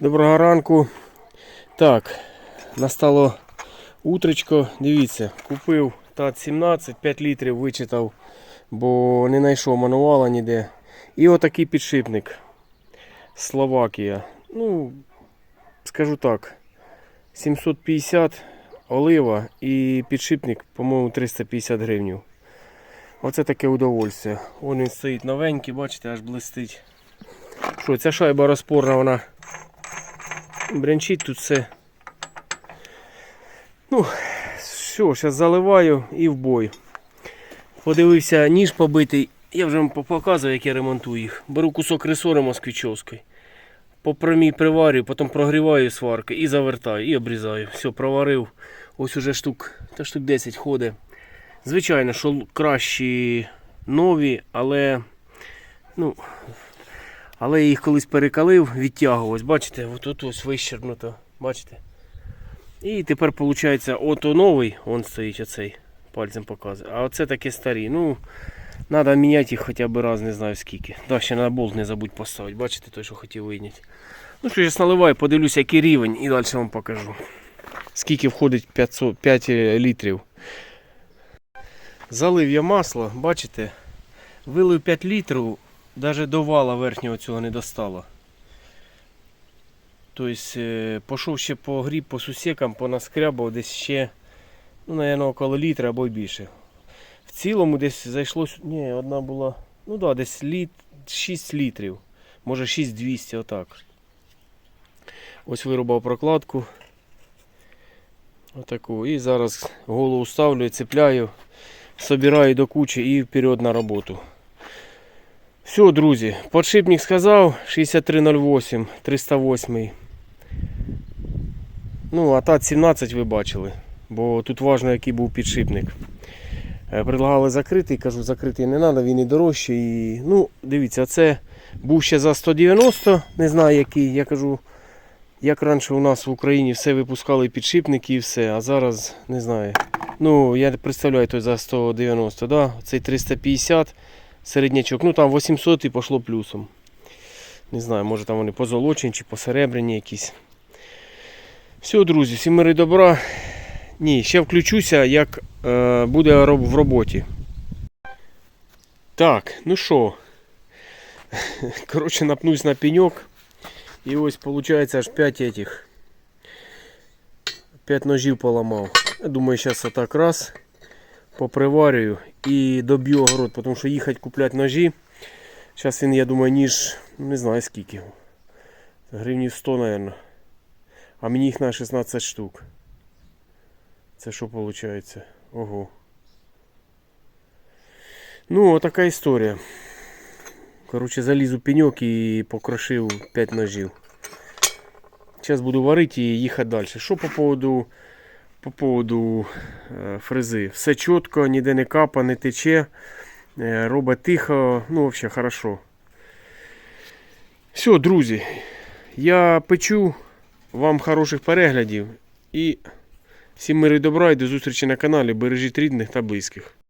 Доброго ранку. Так, настало утречко. Дивіться, купив ТАТ 17, 5 літрів вичитав, бо не знайшов мануала ніде. І отакий підшипник. Словакія. Ну, скажу так, 750 олива і підшипник, по-моєму, 350 гривень. Оце таке удовольствие. Вон він стоїть новенький, бачите, аж блистить. Що, ця шайба розпорна, вона брянчить тут все. Ну, що, зараз заливаю і в бой. Подивився, ніж побитий. Я вже вам показую, як я ремонтую їх. Беру кусок ресори москвичовської. По прямій приварю, потім прогріваю сварки і завертаю, і обрізаю. Все, проварив. Ось уже штук, та штук 10 ходить. Звичайно, що кращі нові, але. Ну, але я їх колись перекалив, відтягував. Бачите, от тут ось вищербнуто. Бачите? І тепер виходить, ото новий, он стоїть оцей, пальцем показує. А оце такі старі. Ну, треба міняти їх хоча б раз, не знаю скільки. Да, ще на болт не забудь поставити. Бачите, той, що хотів вийняти. Ну що, зараз наливаю, подивлюся, який рівень і далі вам покажу. Скільки входить 500, 5 літрів. Залив я масло, бачите, вилив 5 літрів, навіть до вала верхнього цього не достало. Тобто, е, пішов ще по гріб, по сусекам, понаскрябав десь ще, ну, наверное, около літра або й більше. В цілому десь зайшло, ні, одна була, ну да, десь літ, 6 літрів, може 6200, отак. Ось вирубав прокладку. Отаку. І зараз голову ставлю, цепляю, собираю до кучі і вперед на роботу. Все, друзі, подшипник сказав 6308, 308. Ну, а тат 17 ви бачили, бо тут важливо, який був підшипник. Е, Предлагали закритий, кажу, закритий не треба, він і дорожчий. І... Ну, дивіться, це був ще за 190, не знаю який. Я кажу, як раніше у нас в Україні все випускали підшипники і все, а зараз не знаю. Ну, я представляю той за 190, да? цей 350 середнячок. Ну там 800 і пішло плюсом. Не знаю, може там вони позолочені чи посеребряні якісь. Все, друзі, всім мири добра. Ні, ще включуся, як е, буде роб- в роботі. Так, ну що. Коротше, напнусь на пеньок. І ось виходить аж 5 этих. 5 ножів поламав. Я думаю, зараз отак раз поприварюю і доб'ю огород, тому що їхати купляти ножі. Зараз він, я думаю, ніж, не знаю скільки. Гривнів 100, мабуть. А мені їх на 16 штук. Це що виходить? Ого. Ну, отака історія. Коротше, заліз у пеньок і покрошив 5 ножів. Зараз буду варити і їхати далі. Що по поводу, по поводу е, фрези? Все чітко, ніде не капа, не тече. Е, робить тихо, ну взагалі хорошо. Все, друзі, я печу. Вам хороших переглядів і всім миру і добра і до зустрічі на каналі. Бережіть рідних та близьких.